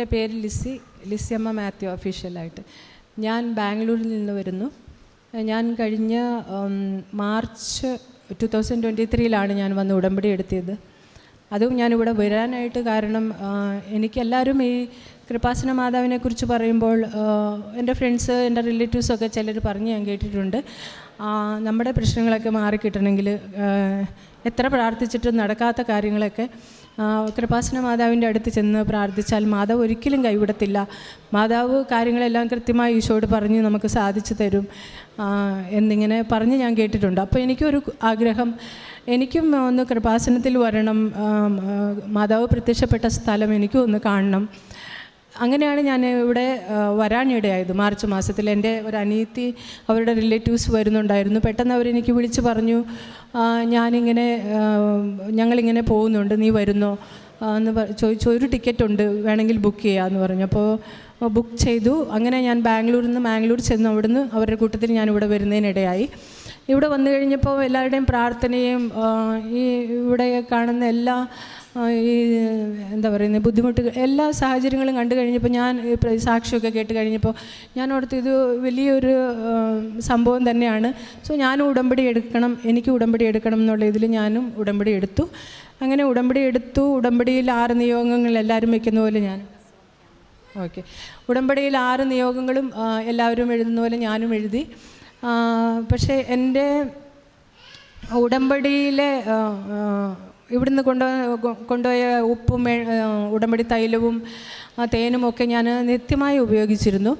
എന്റെ പേര് ലിസി ലിസിയമ്മ മാത്യു ഒഫീഷ്യലായിട്ട് ഞാൻ ബാംഗ്ലൂരിൽ നിന്ന് വരുന്നു. ഞാൻ കഴിഞ്ഞ മാർച്ച് ടു തൗസൻഡ് ട്വന്റി ത്രീയിലാണ് ഞാൻ വന്ന് ഉടമ്പടി എടുത്തത് അതും ഞാനിവിടെ വരാനായിട്ട് കാരണം എനിക്കെല്ലാവരും ഈ കൃപാസന മാതാവിനെക്കുറിച്ച് പറയുമ്പോൾ എന്റെ ഫ്രണ്ട്സ് എന്റെ റിലേറ്റീവ്സൊക്കെ ചിലർ പറഞ്ഞ് ഞാൻ കേട്ടിട്ടുണ്ട്. നമ്മുടെ പ്രശ്നങ്ങളൊക്കെ മാറിക്കിട്ടണമെങ്കിൽ എത്ര പ്രാർത്ഥിച്ചിട്ടും നടക്കാത്ത കാര്യങ്ങളൊക്കെ കൃപാസന മാതാവിന്റെ അടുത്ത് ചെന്ന് പ്രാർത്ഥിച്ചാൽ മാതാവ് ഒരിക്കലും കൈവിടത്തില്ല. മാതാവ് കാര്യങ്ങളെല്ലാം കൃത്യമായി ഈശോട് പറഞ്ഞ് നമുക്ക് സാധിച്ചു തരും എന്നിങ്ങനെ പറഞ്ഞ് ഞാൻ കേട്ടിട്ടുണ്ട്. അപ്പോൾ എനിക്കൊരു ആഗ്രഹം എനിക്കും ഒന്ന് കൃപാസനത്തിൽ വരണം മാതാവ് പ്രത്യക്ഷപ്പെട്ട സ്ഥലം എനിക്കും ഒന്ന് കാണണം. അങ്ങനെയാണ് ഞാൻ ഇവിടെ വരാനിടയായത്. മാർച്ച് മാസത്തിൽ എന്റെ ഒരു അനിയത്തി അവരുടെ റിലേറ്റീവ്സ് വരുന്നുണ്ടായിരുന്നു. പെട്ടെന്ന് അവരെനിക്ക് വിളിച്ച് പറഞ്ഞു ഞാനിങ്ങനെ ഞങ്ങളിങ്ങനെ പോകുന്നുണ്ട് നീ വരുന്നോ? എന്ന് ചോദിച്ചു ഒരു ടിക്കറ്റ് ഉണ്ട് വേണമെങ്കിൽ ബുക്ക് ചെയ്യാമെന്ന് പറഞ്ഞു. അപ്പോൾ ബുക്ക് ചെയ്തു. അങ്ങനെ ഞാൻ ബാംഗ്ലൂരിൽ നിന്ന് മാംഗ്ലൂർ ചെന്ന്. അവിടുന്ന് അവരുടെ കൂട്ടത്തിൽ ഞാൻ ഇവിടെ വരുന്നതിനിടയായി. ഇവിടെ വന്നു കഴിഞ്ഞപ്പോൾ എല്ലാവരുടെയും പ്രാർത്ഥനയും ഈ ഇവിടെ കാണുന്ന എല്ലാ ഈ എന്താ പറയുന്നത് ബുദ്ധിമുട്ടുകൾ എല്ലാ സാഹചര്യങ്ങളും കണ്ടു കഴിഞ്ഞപ്പോൾ ഞാൻ സാക്ഷിയൊക്കെ കേട്ട് കഴിഞ്ഞപ്പോൾ ഞാൻ ഓർത്ത് ഇത് വലിയൊരു സംഭവം തന്നെയാണ്. സോ ഞാനും ഉടമ്പടി എടുക്കണം എനിക്ക് ഉടമ്പടി എടുക്കണം എന്നുള്ള ഇതിൽ ഞാനും ഉടമ്പടി എടുത്തു. അങ്ങനെ ഉടമ്പടി എടുത്തു ഉടമ്പടിയിൽ ആറ് നിയോഗങ്ങൾ എല്ലാവരും വയ്ക്കുന്ന പോലെ ഞാൻ. ഓക്കെ. ഉടമ്പടിയിൽ ആറ് നിയോഗങ്ങളും എല്ലാവരും എഴുതുന്ന പോലെ ഞാനും എഴുതി. പക്ഷേ എന്റെ ഉടമ്പടിയിലെ ഇവിടുന്ന് കൊണ്ടു കൊണ്ടുപോയ ഉപ്പും ഉടമ്പടി തൈലവും തേനും ഒക്കെ ഞാൻ നിത്യമായി ഉപയോഗിച്ചിരുന്നു.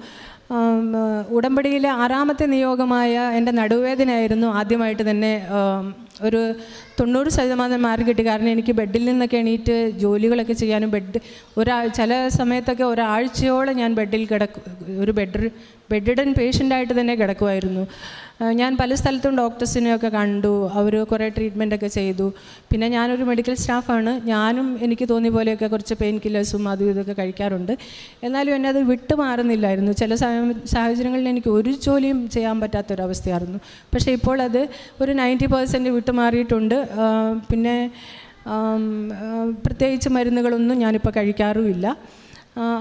ഉടമ്പടിയിലെ ആറാമത്തെ നിയോഗമായ എന്റെ നടുവേദനയായിരുന്നു ആദ്യമായിട്ട് തന്നെ ഒരു തൊണ്ണൂറ് ശതമാനം മാർക്ക് കിട്ടി. കാരണം എനിക്ക് ബെഡിൽ നിന്നൊക്കെ എണീറ്റ് ജോലികളൊക്കെ ചെയ്യാനും ബെഡ് ഒരാ ചില സമയത്തൊക്കെ ഒരാഴ്ചയോളം ഞാൻ ബെഡിൽ കിടക്കും ഒരു ബെഡ് ബെഡിഡൻ പേഷ്യന്റായിട്ട് തന്നെ കിടക്കുമായിരുന്നു ഞാൻ പല സ്ഥലത്തും ഡോക്ടേഴ്സിനെയൊക്കെ കണ്ടു അവർ കുറേ ട്രീറ്റ്മെന്റൊക്കെ ചെയ്തു. പിന്നെ ഞാനൊരു മെഡിക്കൽ സ്റ്റാഫാണ്. ഞാനും എനിക്ക് തോന്നിയ പോലെയൊക്കെ കുറച്ച് പെയിൻ കില്ലേഴ്സും അതും ഇതൊക്കെ കഴിക്കാറുണ്ട്. എന്നാലും എന്നെ അത് വിട്ടു മാറുന്നില്ലായിരുന്നു. ചില സാഹചര്യങ്ങളിൽ എനിക്ക് ഒരു ജോലിയും ചെയ്യാൻ പറ്റാത്തൊരവസ്ഥയായിരുന്നു. പക്ഷേ ഇപ്പോൾ അത് ഒരു നയന്റി പേഴ്സന്റ് വിട്ടുമാറിയിട്ടുണ്ട് മാറിയിട്ടുണ്ട്. പിന്നെ പ്രത്യേകിച്ച് മരുന്നുകളൊന്നും ഞാനിപ്പോൾ കഴിക്കാറുമില്ല.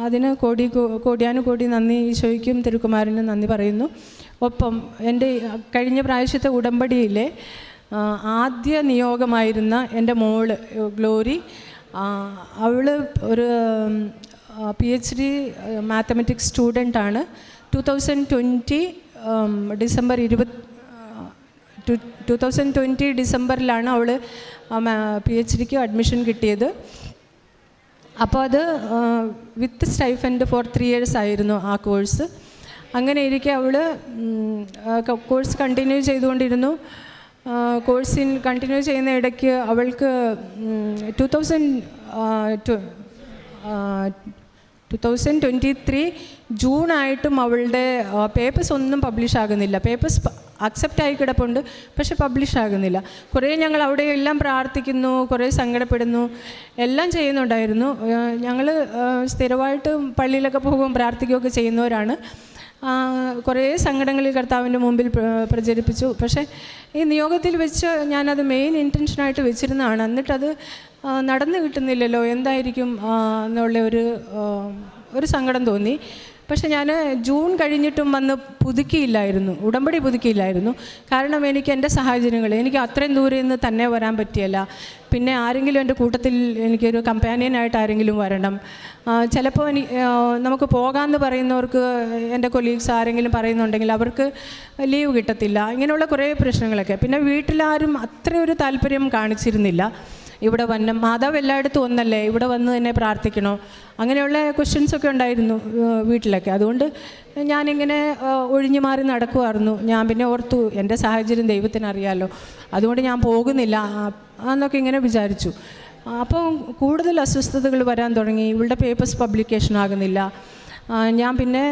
അതിന് കോടി കോടിയാനുകോടി നന്ദി ഈശോയ്ക്കും തിരുക്കുമാരനും നന്ദി പറയുന്നു. ഒപ്പം എന്റെ കഴിഞ്ഞ പ്രാവശ്യത്തെ ഉടമ്പടിയിലെ ആദ്യ നിയോഗമായിരുന്ന എന്റെ മോൾ ഗ്ലോറി അവൾ ഒരു പി എച്ച് ഡി മാത്തമെറ്റിക്സ് സ്റ്റുഡന്റാണ് ടു തൗസൻഡ് ട്വന്റി ഡിസംബർ ഇരുപത് ടു തൗസൻഡ് ട്വന്റി ഡിസംബറിലാണ് അവൾ പി എച്ച് ഡിക്ക് അഡ്മിഷൻ കിട്ടിയത്. അപ്പോൾ അത് with stipend for three years ആയിരുന്നു ആ കോഴ്സ് അങ്ങനെ ഇരിക്കെ അവൾ കോഴ്സ് കണ്ടിന്യൂ ചെയ്തുകൊണ്ടിരുന്നു. കോഴ്സിൻ കണ്ടിന്യൂ ചെയ്യുന്ന ഇടയ്ക്ക് അവൾക്ക് two thousand two thousand twenty three ജൂണായിട്ടും അവളുടെ പേപ്പേഴ്സ് ഒന്നും പബ്ലിഷ് ആകുന്നില്ല. പേപ്പേഴ്സ് അക്സെപ്റ്റ് ആയി കിടപ്പുണ്ട്. പക്ഷെ പബ്ലിഷ് ആകുന്നില്ല. കുറേ ഞങ്ങൾ അവിടെ എല്ലാം പ്രാർത്ഥിക്കുന്നു കുറേ സങ്കടപ്പെടുന്നു. എല്ലാം ചെയ്യുന്നുണ്ടായിരുന്നു. ഞങ്ങൾ സ്ഥിരമായിട്ട് പള്ളിയിലൊക്കെ പോകും പ്രാർത്ഥിക്കുകയൊക്കെ ചെയ്യുന്നവരാണ്. കുറേ സങ്കടങ്ങളിൽ കർത്താവിന്റെ മുമ്പിൽ പ്ര- പ്രചരിപ്പിച്ചു. പക്ഷേ ഈ നിയോഗത്തിൽ വെച്ച് ഞാനത് മെയിൻ ഇന്റൻഷനായിട്ട് വെച്ചിരുന്നതാണ്. എന്നിട്ടത് നടന്നു കിട്ടുന്നില്ലല്ലോ. എന്തായിരിക്കും എന്നുള്ള ഒരു ഒരു സങ്കടം തോന്നി. പക്ഷെ ഞാൻ ജൂൺ കഴിഞ്ഞിട്ടും വന്ന് പുതുക്കിയില്ലായിരുന്നു. ഉടമ്പടി പുതുക്കിയില്ലായിരുന്നു. കാരണം എനിക്ക് എന്റെ സാഹചര്യങ്ങൾ എനിക്ക് അത്രയും ദൂരെ നിന്ന് തന്നെ വരാൻ പറ്റിയല്ല. പിന്നെ ആരെങ്കിലും എന്റെ കൂട്ടത്തിൽ എനിക്കൊരു കമ്പാനിയനായിട്ട് ആരെങ്കിലും വരണം. ചിലപ്പോൾ എനിക്ക് നമുക്ക് പോകാമെന്ന് പറയുന്നവർക്ക് എന്റെ കൊലീഗ്സ് ആരെങ്കിലും പറയുന്നുണ്ടെങ്കിൽ അവർക്ക് ലീവ് കിട്ടത്തില്ല. ഇങ്ങനെയുള്ള കുറേ പ്രശ്നങ്ങളൊക്കെ. പിന്നെ വീട്ടിലാരും അത്രയൊരു താല്പര്യം കാണിച്ചിരുന്നില്ല. ഇവിടെ വന്ന മാതാവ് എല്ലായിടത്തും ഒന്നല്ലേ? ഇവിടെ വന്ന് തന്നെ പ്രാർത്ഥിക്കണോ? അങ്ങനെയുള്ള ക്വസ്റ്റ്യൻസൊക്കെ ഉണ്ടായിരുന്നു വീട്ടിലൊക്കെ. അതുകൊണ്ട് ഞാനിങ്ങനെ ഒഴിഞ്ഞു മാറി നടക്കുമായിരുന്നു ഞാൻ പിന്നെ ഓർത്തു എന്റെ സാഹചര്യം ദൈവത്തിന് അറിയാമല്ലോ അതുകൊണ്ട് ഞാൻ പോകുന്നില്ല. എന്നൊക്കെ ഇങ്ങനെ വിചാരിച്ചു. അപ്പോൾ കൂടുതൽ അസ്വസ്ഥതകൾ വരാൻ തുടങ്ങി. ഇവളുടെ പേപ്പേഴ്സ് പബ്ലിക്കേഷൻ ആകുന്നില്ല. ഞാൻ പിന്നെ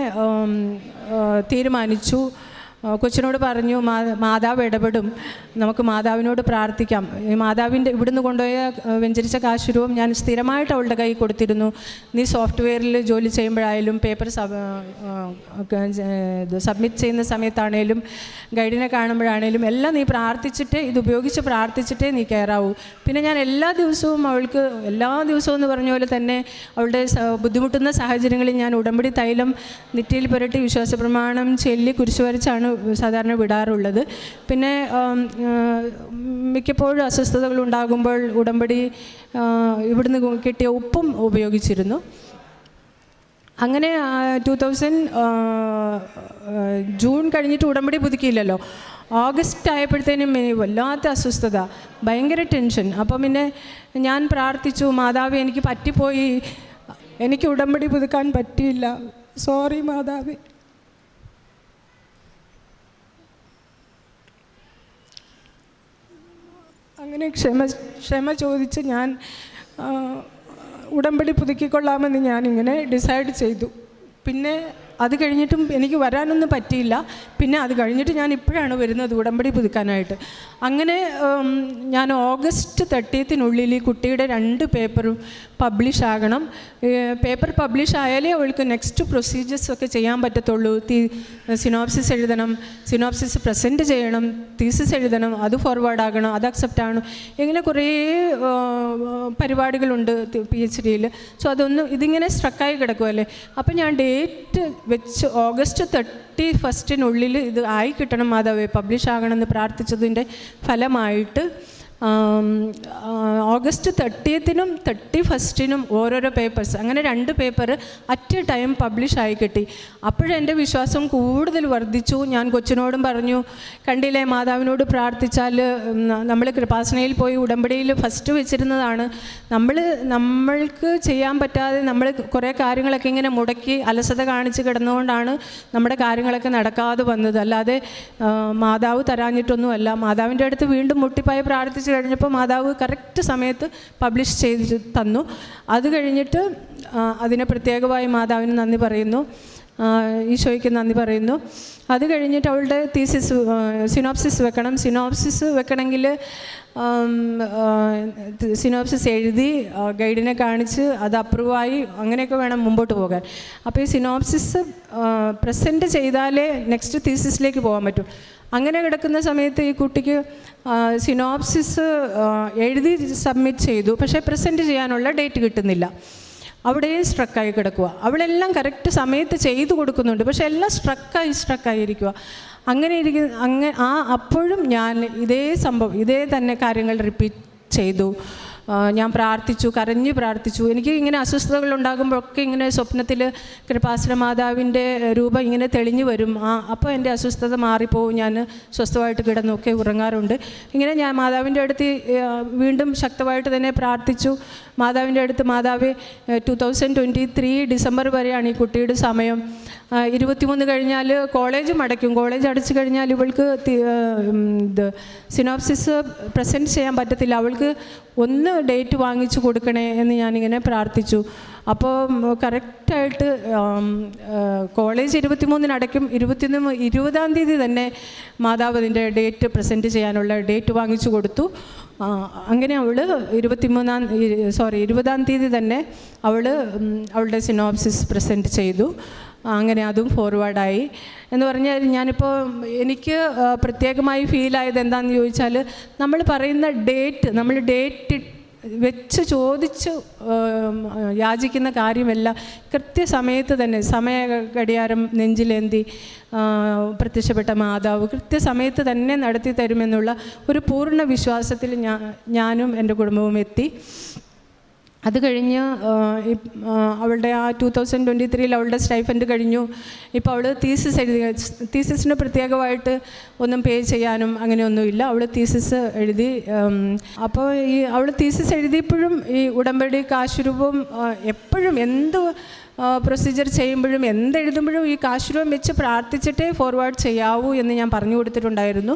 തീരുമാനിച്ചു. കൊച്ചിനോട് പറഞ്ഞു മാതാവ് ഇടപെടും. നമുക്ക് മാതാവിനോട് പ്രാർത്ഥിക്കാം. മാതാവിന്റെ ഇവിടുന്ന് കൊണ്ടുപോയ വെഞ്ചരിച്ച കാശ് ഞാൻ സ്ഥിരമായിട്ട് അവളുടെ കൈ കൊടുത്തിരുന്നു. നീ സോഫ്റ്റ്വെയറിൽ ജോലി ചെയ്യുമ്പോഴായാലും പേപ്പർ സബ്മിറ്റ് ചെയ്യുന്ന സമയത്താണേലും ഗൈഡിനെ കാണുമ്പോഴാണേലും എല്ലാം നീ പ്രാർത്ഥിച്ചിട്ടേ ഇത് ഉപയോഗിച്ച് പ്രാർത്ഥിച്ചിട്ടേ നീ കയറാവൂ. പിന്നെ ഞാൻ എല്ലാ ദിവസവും അവൾക്ക് എല്ലാ ദിവസവും എന്ന് പറഞ്ഞ പോലെ തന്നെ അവളുടെ ബുദ്ധിമുട്ടുന്ന സാഹചര്യങ്ങളിൽ ഞാൻ ഉടമ്പടി തൈലം നെറ്റിയിൽ പുരട്ടി വിശ്വാസ പ്രമാണം ചൊല്ലി കുരിശ് വരച്ചാണ് സാധാരണ വിടാറുള്ളത്. പിന്നെ മിക്കപ്പോഴും അസ്വസ്ഥതകൾ ഉണ്ടാകുമ്പോൾ ഉടമ്പടി ഇവിടുന്ന് കിട്ടിയ ഉപ്പും ഉപയോഗിച്ചിരുന്നു. അങ്ങനെ ടു തൗസൻഡ് ജൂൺ കഴിഞ്ഞിട്ട് ഉടമ്പടി പുതുക്കിയില്ലല്ലോ. ഓഗസ്റ്റ് ആയപ്പോഴത്തേനും വല്ലാത്ത അസ്വസ്ഥത ഭയങ്കര ടെൻഷൻ. അപ്പം പിന്നെ ഞാൻ പ്രാർത്ഥിച്ചു മാതാവ് എനിക്ക് പറ്റിപ്പോയി. എനിക്ക് ഉടമ്പടി പുതുക്കാൻ പറ്റിയില്ല. സോറി മാതാവ്. അങ്ങനെ ക്ഷമ ക്ഷമ ചോദിച്ച് ഞാൻ ഉടമ്പടി പുതുക്കിക്കൊള്ളാമെന്ന് ഞാനിങ്ങനെ ഡിസൈഡ് ചെയ്തു. പിന്നെ അത് കഴിഞ്ഞിട്ടും എനിക്ക് വരാനൊന്നും പറ്റിയില്ല. പിന്നെ അത് കഴിഞ്ഞിട്ട് ഞാൻ ഇപ്പോഴാണ് വരുന്നത് ഉടമ്പടി പുതുക്കാനായിട്ട്. അങ്ങനെ ഞാൻ ഓഗസ്റ്റ് തേർട്ടീത്തിനുള്ളിൽ ഈ കുട്ടിയുടെ രണ്ട് പേപ്പറും പബ്ലിഷ് ആകണം. പേപ്പർ പബ്ലിഷ് ആയാലേ അവൾക്ക് നെക്സ്റ്റ് പ്രൊസീജിയേഴ്സ് ഒക്കെ ചെയ്യാൻ പറ്റത്തുള്ളൂ. തീ സിനോപ്സിസ് എഴുതണം സിനോപ്സിസ് പ്രസന്റ് ചെയ്യണം തീസിസ് എഴുതണം അത് ഫോർവേഡ് ആകണം അത് അക്സെപ്റ്റ് ആകണം ഇങ്ങനെ കുറേ പരിപാടികളുണ്ട് പി എച്ച് ഡിയിൽ സോ അതൊന്നും ഇതിങ്ങനെ സ്ട്രക്കായി കിടക്കുമല്ലേ അപ്പം ഞാൻ ഡേറ്റ് വെച്ച് ഓഗസ്റ്റ് തേർട്ടി ഫസ്റ്റിനുള്ളിൽ ഇത് ആയി കിട്ടണം മാധവേ പബ്ലിഷ് ആകണമെന്ന് പ്രാർത്ഥിച്ചതിന്റെ ഫലമായിട്ട് ഓഗസ്റ്റ് തേർട്ടിയത്തിനും തേർട്ടി ഫസ്റ്റിനും ഓരോരോ പേപ്പേഴ്സ് അങ്ങനെ രണ്ട് paper at a time publish ആയി കിട്ടി. അപ്പോഴെന്റെ വിശ്വാസം കൂടുതൽ വർദ്ധിച്ചു. ഞാൻ കൊച്ചിനോടും പറഞ്ഞു കണ്ടില്ലേ മാതാവിനോട് പ്രാർത്ഥിച്ചാൽ നമ്മൾ കൃപാസനയിൽ പോയി ഉടമ്പടിയിൽ ഫസ്റ്റ് വെച്ചിരുന്നതാണ്. നമ്മൾ നമ്മൾക്ക് ചെയ്യാൻ പറ്റാതെ നമ്മൾ കുറേ കാര്യങ്ങളൊക്കെ ഇങ്ങനെ മുടക്കി അലസത കാണിച്ച് കിടന്നുകൊണ്ടാണ് നമ്മുടെ കാര്യങ്ങളൊക്കെ നടക്കാതെ വന്നത്. അല്ലാതെ മാതാവ് തരാഞ്ഞിട്ടൊന്നുമല്ല. മാതാവിന്റെ അടുത്ത് വീണ്ടും മുട്ടിപ്പായി പ്രാർത്ഥിച്ച് കഴിഞ്ഞപ്പോൾ മാതാവ് കറക്റ്റ് സമയത്ത് പബ്ലിഷ് ചെയ്ത് തന്നു. അത് കഴിഞ്ഞിട്ട് അതിനെ പ്രത്യേകമായി മാതാവിന് നന്ദി പറയുന്നു. ഈശോയ്ക്ക് നന്ദി പറയുന്നു. അത് കഴിഞ്ഞിട്ട് അവളുടെ തീസിസ് സിനോപ്സിസ് വെക്കണം. സിനോപ്സിസ് വെക്കണമെങ്കിൽ സിനോപ്സിസ് എഴുതി ഗൈഡിനെ കാണിച്ച് അത് അപ്രൂവായി അങ്ങനെയൊക്കെ വേണം മുമ്പോട്ട് പോകാൻ. അപ്പോൾ ഈ സിനോപ്സിസ് പ്രസന്റ് ചെയ്താലേ നെക്സ്റ്റ് തീസിസിലേക്ക് പോകാൻ പറ്റും. അങ്ങനെ കിടക്കുന്ന സമയത്ത് ഈ കുട്ടിക്ക് സിനോപ്സിസ് എഴുതി സബ്മിറ്റ് ചെയ്തു. പക്ഷേ പ്രസന്റ് ചെയ്യാനുള്ള ഡേറ്റ് കിട്ടുന്നില്ല. അവിടെ സ്ട്രക്കായി കിടക്കുക അവളെല്ലാം കറക്റ്റ് സമയത്ത് ചെയ്തു കൊടുക്കുന്നുണ്ട്. പക്ഷെ എല്ലാം സ്ട്രക്കായി ഇരിക്കുക അങ്ങനെ ഇരിക്കുന്ന അങ്ങനെ ആ അപ്പോഴും ഞാൻ ഇതേ സംഭവം ഇതേ തന്നെ കാര്യങ്ങൾ റിപ്പീറ്റ് ചെയ്തു. ഞാൻ പ്രാർത്ഥിച്ചു കരഞ്ഞ് പ്രാർത്ഥിച്ചു. എനിക്ക് ഇങ്ങനെ അസ്വസ്ഥതകൾ ഉണ്ടാകുമ്പോഴൊക്കെ ഇങ്ങനെ സ്വപ്നത്തിൽ കൃപാസന മാതാവിന്റെ രൂപം ഇങ്ങനെ തെളിഞ്ഞു വരും. ആ അപ്പോൾ എന്റെ അസ്വസ്ഥത മാറിപ്പോവും. ഞാൻ സ്വസ്ഥമായിട്ട് കിടന്നൊക്കെ ഉറങ്ങാറുണ്ട്. ഇങ്ങനെ ഞാൻ മാതാവിന്റെ അടുത്ത് വീണ്ടും ശക്തമായിട്ട് തന്നെ പ്രാർത്ഥിച്ചു. മാതാവിന്റെ അടുത്ത് മാതാവ് two thousand twenty three December വരെയാണ് ഈ കുട്ടിയുടെ സമയം. ഇരുപത്തിമൂന്ന് കഴിഞ്ഞാൽ കോളേജ് അടയ്ക്കും കോളേജ് അടച്ചു കഴിഞ്ഞാൽ ഇവൾക്ക് ഇത് സിനോപ്സിസ് പ്രസന്റ് ചെയ്യാൻ പറ്റത്തില്ല. അവൾക്ക് ഒന്ന് ഡേറ്റ് വാങ്ങിച്ചു കൊടുക്കണേ എന്ന് ഞാനിങ്ങനെ പ്രാർത്ഥിച്ചു. അപ്പോൾ കറക്റ്റായിട്ട് കോളേജ് ഇരുപത്തിമൂന്നിന് അടയ്ക്കും. ഇരുപത്തിയൊന്ന് ഇരുപതാം തീയതി തന്നെ മാതാവ് അതിന്റെ ഡേറ്റ് പ്രസന്റ് ചെയ്യാനുള്ള ഡേറ്റ് വാങ്ങിച്ചു കൊടുത്തു. അങ്ങനെ അവൾ ഇരുപത്തിമൂന്നാം സോറി ഇരുപതാം തീയതി തന്നെ അവൾ അവളുടെ സിനോപ്സിസ് പ്രസന്റ് ചെയ്തു. അങ്ങനെ അതും ഫോർവേഡായി എന്ന് പറഞ്ഞാൽ ഞാനിപ്പോൾ എനിക്ക് പ്രത്യേകമായി ഫീലായത് എന്താണെന്ന് ചോദിച്ചാൽ നമ്മൾ പറയുന്ന ഡേറ്റ് നമ്മൾ ഡേറ്റ് വെച്ച് ചോദിച്ച് യാചിക്കുന്ന കാര്യമെല്ലാം കൃത്യസമയത്ത് തന്നെ സമയ ഘടിയാരം നെഞ്ചിലേന്തി പ്രത്യക്ഷപ്പെട്ട മാതാവ് കൃത്യസമയത്ത് തന്നെ നടത്തി തരുമെന്നുള്ള ഒരു പൂർണ വിശ്വാസത്തിൽ ഞാനും എന്റെ കുടുംബവും എത്തി. അത് കഴിഞ്ഞ് അവളുടെ ആ ടു തൗസൻഡ് ട്വന്റി ത്രീയിൽ അവളുടെ സ്റ്റൈഫൻഡ് കഴിഞ്ഞു. ഇപ്പോൾ അവൾ തീസിസ് എഴുതി തീസിസിന് പ്രത്യേകമായിട്ട് ഒന്നും പേ ചെയ്യാനും അങ്ങനെയൊന്നുമില്ല അവൾ തീസിസ് എഴുതി അപ്പോൾ ഈ അവൾ തീസിസ് എഴുതിയപ്പോഴും ഈ ഉടമ്പടി കാശുരൂപം എപ്പോഴും എന്ത് പ്രൊസീജിയർ ചെയ്യുമ്പോഴും എന്തെഴുതുമ്പോഴും ഈ കാശുരൂപം വെച്ച് പ്രാർത്ഥിച്ചിട്ടേ ഫോർവേഡ് ചെയ്യാവൂ എന്ന് ഞാൻ പറഞ്ഞു കൊടുത്തിട്ടുണ്ടായിരുന്നു.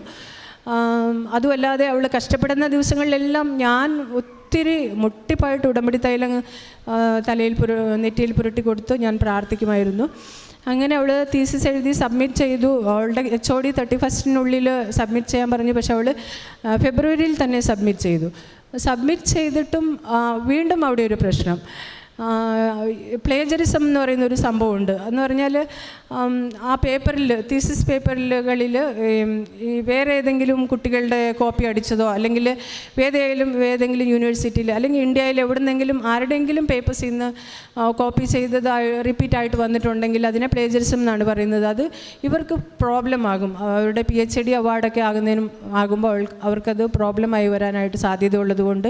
അതുമല്ലാതെ അവൾ കഷ്ടപ്പെടുന്ന ദിവസങ്ങളിലെല്ലാം ഞാൻ ഒത്തിരി മുട്ടിപ്പായിട്ട് ഉടമ്പടി തൈലം തലയിൽ പുര നെറ്റിയിൽ പുരട്ടി കൊടുത്തു ഞാൻ പ്രാർത്ഥിക്കുമായിരുന്നു. അങ്ങനെ അവൾ തീസിസ് എഴുതി സബ്മിറ്റ് ചെയ്തു. അവളുടെ എച്ച് ഒ ഡി തേർട്ടി ഫസ്റ്റിനുള്ളിൽ സബ്മിറ്റ് ചെയ്യാൻ പറഞ്ഞു. പക്ഷെ അവൾ ഫെബ്രുവരിയിൽ തന്നെ സബ്മിറ്റ് ചെയ്തു. സബ്മിറ്റ് ചെയ്തിട്ടും വീണ്ടും അവിടെ ഒരു പ്രശ്നം. പ്ലേജറിസം എന്ന് പറയുന്ന ഒരു സംഭവമുണ്ട്. എന്ന് പറഞ്ഞാൽ ആ പേപ്പറിൽ തീസിസ് പേപ്പറുകളിൽ വേറെ ഏതെങ്കിലും കുട്ടികളുടെ കോപ്പി അടിച്ചതോ അല്ലെങ്കിൽ ഏതെങ്കിലും ഏതെങ്കിലും യൂണിവേഴ്സിറ്റിയിൽ അല്ലെങ്കിൽ ഇന്ത്യയിൽ എവിടുന്നെങ്കിലും ആരുടെയെങ്കിലും പേപ്പേഴ്സിൽ നിന്ന് കോപ്പി ചെയ്തതായി റിപ്പീറ്റ് ആയിട്ട് വന്നിട്ടുണ്ടെങ്കിൽ അതിനെ പ്ലേജറിസം എന്നാണ് പറയുന്നത്. അത് ഇവർക്ക് പ്രോബ്ലം ആകും. അവരുടെ പി എച്ച് ഡി അവാർഡൊക്കെ ആകുന്നതിനും ആകുമ്പോൾ അവർക്കത് പ്രോബ്ലമായി വരാനായിട്ട് സാധ്യതയുള്ളതുകൊണ്ട്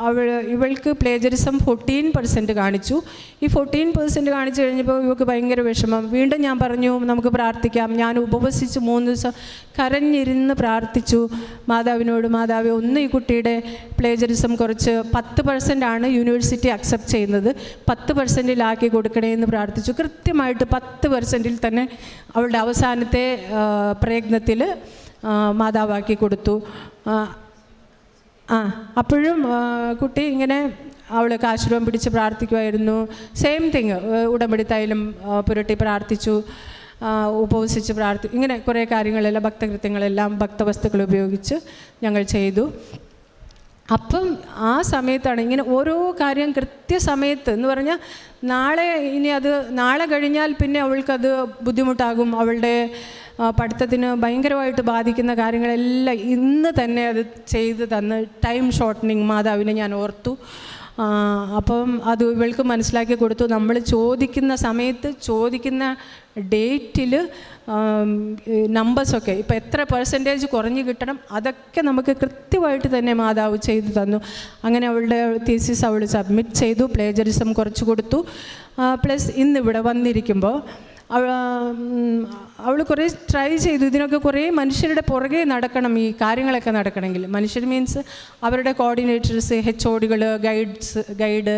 അവൾ ഇവൾക്ക് പ്ലേജറിസം ഫോർട്ടീൻ പെർസെന്റ് കാണിച്ചു. ഈ ഫോർട്ടീൻ പെർസെന്റ് കാണിച്ചു കഴിഞ്ഞപ്പോൾ ഇവർക്ക് ഭയങ്കര വിഷമം. വീണ്ടും ഞാൻ പറഞ്ഞു നമുക്ക് പ്രാർത്ഥിക്കാം. ഞാൻ ഉപവസിച്ച് മൂന്ന് ദിവസം കരഞ്ഞിരുന്ന് പ്രാർത്ഥിച്ചു. മാതാവിനോട് മാതാവ് ഒന്ന് ഈ കുട്ടിയുടെ പ്ലേജറിസം കുറച്ച് പത്ത് പെർസെന്റ് ആണ് യൂണിവേഴ്സിറ്റി അക്സെപ്റ്റ് ചെയ്യുന്നത്. പത്ത് പെർസെന്റിലാക്കി കൊടുക്കണേ എന്ന് പ്രാർത്ഥിച്ചു. കൃത്യമായിട്ട് പത്ത് പെർസെന്റിൽ തന്നെ അവളുടെ അവസാനത്തെ പ്രയത്നത്തിൽ മാതാവാക്കി കൊടുത്തു. ആ അപ്പോഴും കുട്ടി ഇങ്ങനെ അവൾ കാശുരൂപം പിടിച്ച് പ്രാർത്ഥിക്കുമായിരുന്നു സെയിം തിങ് ഉടമ്പടി തൈലം പുരട്ടി പ്രാർത്ഥിച്ചു ഉപവസിച്ച് പ്രാർത്ഥി ഇങ്ങനെ കുറേ കാര്യങ്ങളെല്ലാം ഭക്തകൃത്യങ്ങളെല്ലാം ഭക്തവസ്തുക്കൾ ഉപയോഗിച്ച് ഞങ്ങൾ ചെയ്തു. അപ്പം ആ സമയത്താണ് ഇങ്ങനെ ഓരോ കാര്യം കൃത്യസമയത്ത് എന്ന് പറഞ്ഞാൽ നാളെ ഇനി അത് നാളെ കഴിഞ്ഞാൽ പിന്നെ അവൾക്കത് ബുദ്ധിമുട്ടാകും. അവളുടെ പഠിത്തത്തിന് ഭയങ്കരമായിട്ട് ബാധിക്കുന്ന കാര്യങ്ങളെല്ലാം ഇന്ന് തന്നെ അത് ചെയ്ത് തന്ന് ടൈം ഷോർട്ടനിങ് മാതാവിനെ ഞാൻ ഓർത്തു. അപ്പം അത് ഇവൾക്ക് മനസ്സിലാക്കി കൊടുത്തു. നമ്മൾ ചോദിക്കുന്ന സമയത്ത് ചോദിക്കുന്ന ഡേറ്റിൽ നമ്പേഴ്സൊക്കെ ഇപ്പോൾ എത്ര പെർസെന്റേജ് കുറഞ്ഞ് കിട്ടണം അതൊക്കെ നമുക്ക് കൃത്യമായിട്ട് തന്നെ മാതാവ് ചെയ്തു തന്നു. അങ്ങനെ അവളുടെ തീസിസ് അവൾ സബ്മിറ്റ് ചെയ്തു പ്ലേജറിസം കുറച്ച് കൊടുത്തു. പ്ലസ് ഇന്നിവിടെ വന്നിരിക്കുമ്പോൾ അവൾ കുറേ ട്രൈ ചെയ്തു. ഇതിനൊക്കെ കുറേ മനുഷ്യരുടെ പുറകെ നടക്കണം ഈ കാര്യങ്ങളൊക്കെ നടക്കണമെങ്കിൽ. മനുഷ്യർ മീൻസ് അവരുടെ കോർഡിനേറ്റേഴ്സ് എച്ച് ഒഡികൾ ഗൈഡ്സ് ഗൈഡ്